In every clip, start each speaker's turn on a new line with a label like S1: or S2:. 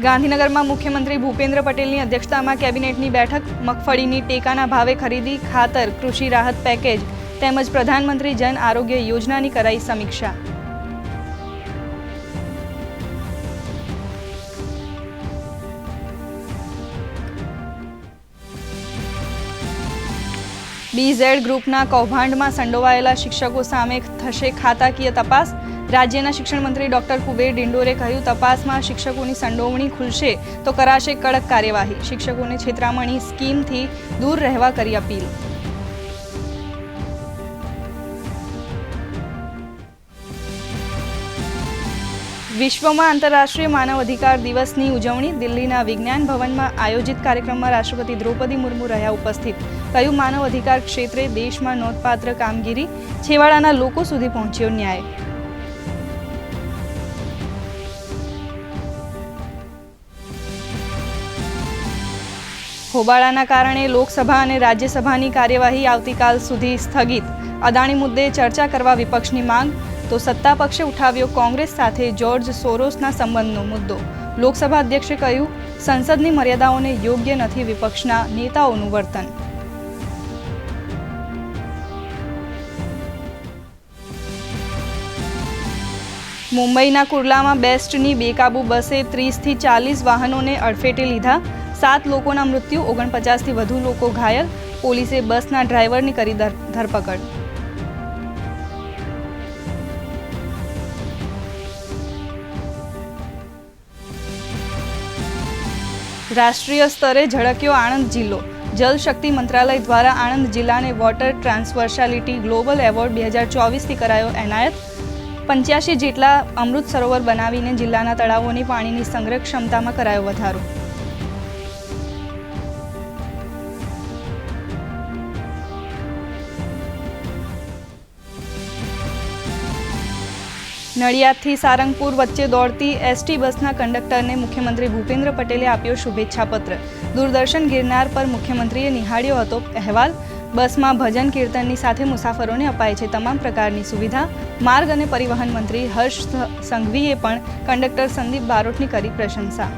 S1: ગાંધીનગરમાં મુખ્યમંત્રી ભૂપેન્દ્ર પટેલની અધ્યક્ષતામાં કેબિનેટની બેઠક, મગફળીની ટેકાના ભાવે ખરીદી ખાતર, કૃષિ રાહત પેકેજ, તેમજ પ્રધાનમંત્રી જન આરોગ્ય યોજનાની કરાઈ સમીક્ષા. બીઝેડ ગ્રુપના કૌભાંડમાં સંડોવાયેલા શિક્ષકો સામે થશે ખાતાકીય તપાસ. રાજ્યના શિક્ષણ મંત્રી ડોક્ટર કુબેર ડિંડોરે કહ્યું, તપાસમાં શિક્ષકોની સંડોવણી ખુલશે તો કરાશે કડક કાર્યવાહી. શિક્ષકોને છેતરામણી સ્કીમથી દૂર રહેવા કરી અપીલ. વિશ્વમાં આંતરરાષ્ટ્રીય માનવ અધિકાર દિવસની ઉજવણી દિલ્હીના વિજ્ઞાન ભવનમાં આયોજિત કાર્યક્રમમાં રાષ્ટ્રપતિ દ્રૌપદી મુર્મુ રહ્યા ઉપસ્થિત. કયું માનવ અધિકાર ક્ષેત્રે દેશમાં નોંધપાત્ર કામગીરી છેવાડાના લોકો સુધી પહોંચ્યો ન્યાય. હોબાળાના કારણે લોકસભા અને રાજ્યસભાની કાર્યવાહી આવતીકાલ સુધી સ્થગિત. અદાણી મુદ્દે ચર્ચા કરવા વિપક્ષની માંગ તો સત્તા પક્ષે ઉઠાવ્યો કોંગ્રેસ સાથે જ્યોર્જ સોરોસના સંબંધનો મુદ્દો. લોકસભા અધ્યક્ષે કહ્યું, સંસદની મર્યાદાઓને યોગ્ય નથી વિપક્ષના નેતાઓનું વર્તન. મુંબઈના કુર્લામાં બેસ્ટની બેકાબુ બસે ત્રીસથી ચાલીસ વાહનોને અડફેટે લીધા. સાત લોકોના મૃત્યુ, ઓગણપચાસથી વધુ લોકો ઘાયલ. પોલીસે બસના ડ્રાઈવરની કરી ધર- ધરપકડ. રાષ્ટ્રીય સ્તરે ઝળક્યો આણંદ જિલ્લો. જલ શક્તિ મંત્રાલય દ્વારા આણંદ જિલ્લાને વોટર ટ્રાન્સવર્સાલિટી ગ્લોબલ એવોર્ડ બે હજાર ચોવીસથી કરાયો એનાયત. પંચ્યાસી જેટલા અમૃત સરોવર બનાવીને જિલ્લાના તળાવોની પાણીની સંગ્રહ ક્ષમતામાં કરાયો વધારો. નડિયાદથી સારંગપુર વચ્ચે દોડતી એસટી બસના કંડક્ટરને મુખ્યમંત્રી ભૂપેન્દ્ર પટેલે આપ્યો શુભેચ્છાપત્ર. દૂરદર્શન ગિરનાર પર મુખ્યમંત્રીએ નિહાળ્યો હતો અહેવાલ. બસમાં ભજન કીર્તનની સાથે મુસાફરોને અપાય છે તમામ પ્રકારની સુવિધા. માર્ગ અને પરિવહન મંત્રી હર્ષ સંઘવીએ પણ કંડક્ટર સંદીપ બારોટની કરી પ્રશંસા.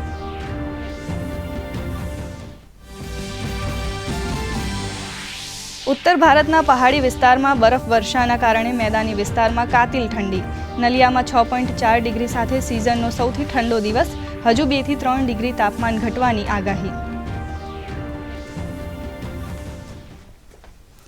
S1: ઉત્તર ભારતના પહાડી વિસ્તારમાં બરફ વર્ષાના કારણે મેદાની વિસ્તારમાં કાતિલ ઠંડી. નલિયામાં છ પોઈન્ટ ચાર ડિગ્રી સાથે સિઝનનો સૌથી ઠંડો દિવસ. હજુ બેથી ત્રણ ડિગ્રી તાપમાન ઘટવાની આગાહી.